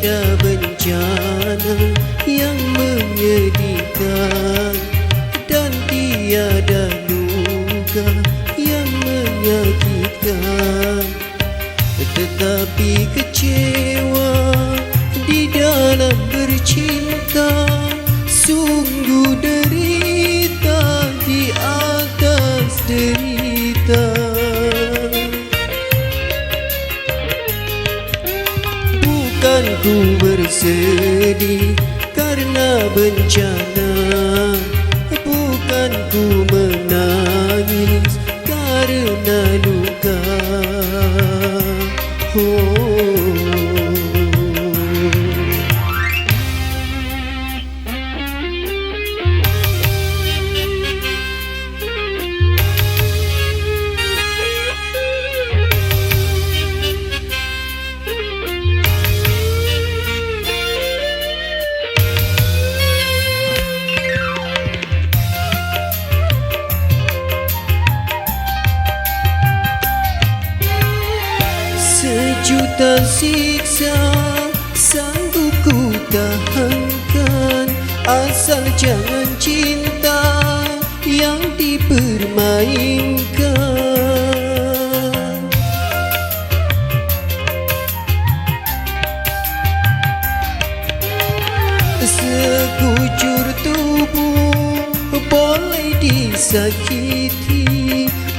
Tiada bencana yang menyedihkan Dan tiada luka yang menyakitkan. Tetapi kecewa di dalam bercinta Sungguh Bukan ku bersedih karena bencana. Bukan ku menangis karena luka Oh Sejuta siksa sanggup ku tahankan Asal jangan cinta yang dipermainkan. Sekujur tubuh boleh disakiti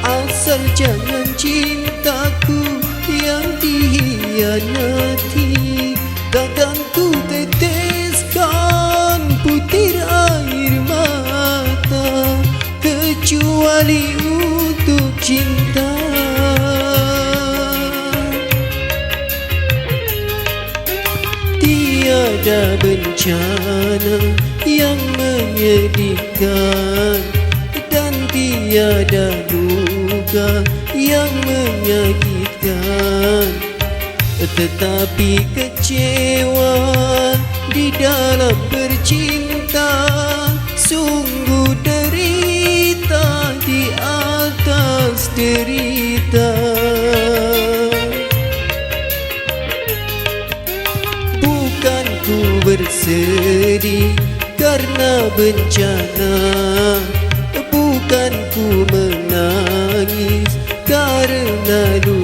Asal jangan cintaku yang dihianati. Takkan ku teteskan butir air mata Kecuali untuk cinta. Tiada bencana yang menyedihkan Dan tiada luka yang menyakitkan Tetapi kecewa di dalam bercinta. Sungguh derita di atas derita. Bukan ku bersedih karena bencana. Bukan ku menangis karena luka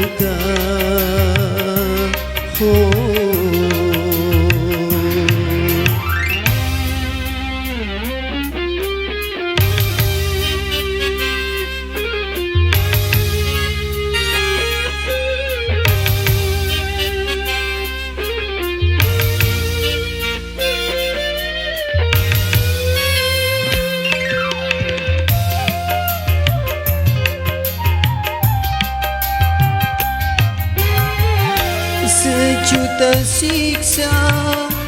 Sejuta siksa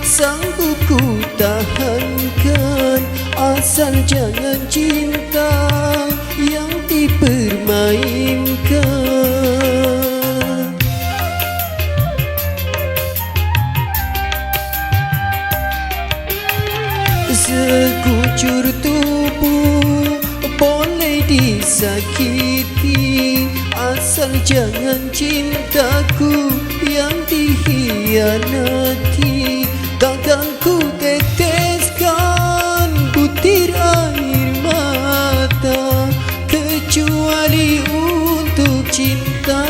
sanggup ku tahankan. Asal jangan cinta yang dipermainkan. Sekujur tubuh boleh disakiti. Asal jangan cintaku yang Takkan ku teteskan butir air mata Kecuali untuk cinta.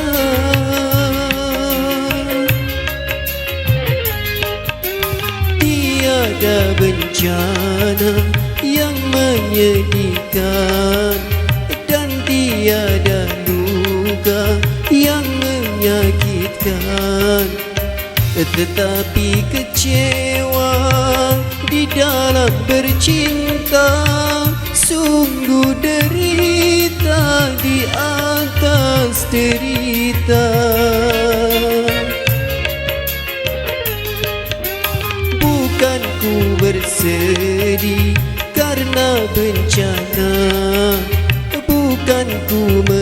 Tiada bencana yang menyedihkan Dan tiada luka yang menyakitkan tetapi kecewa di dalam bercinta Sungguh derita di atas derita. Bukan ku bersedih karena bencana Bukan ku merasa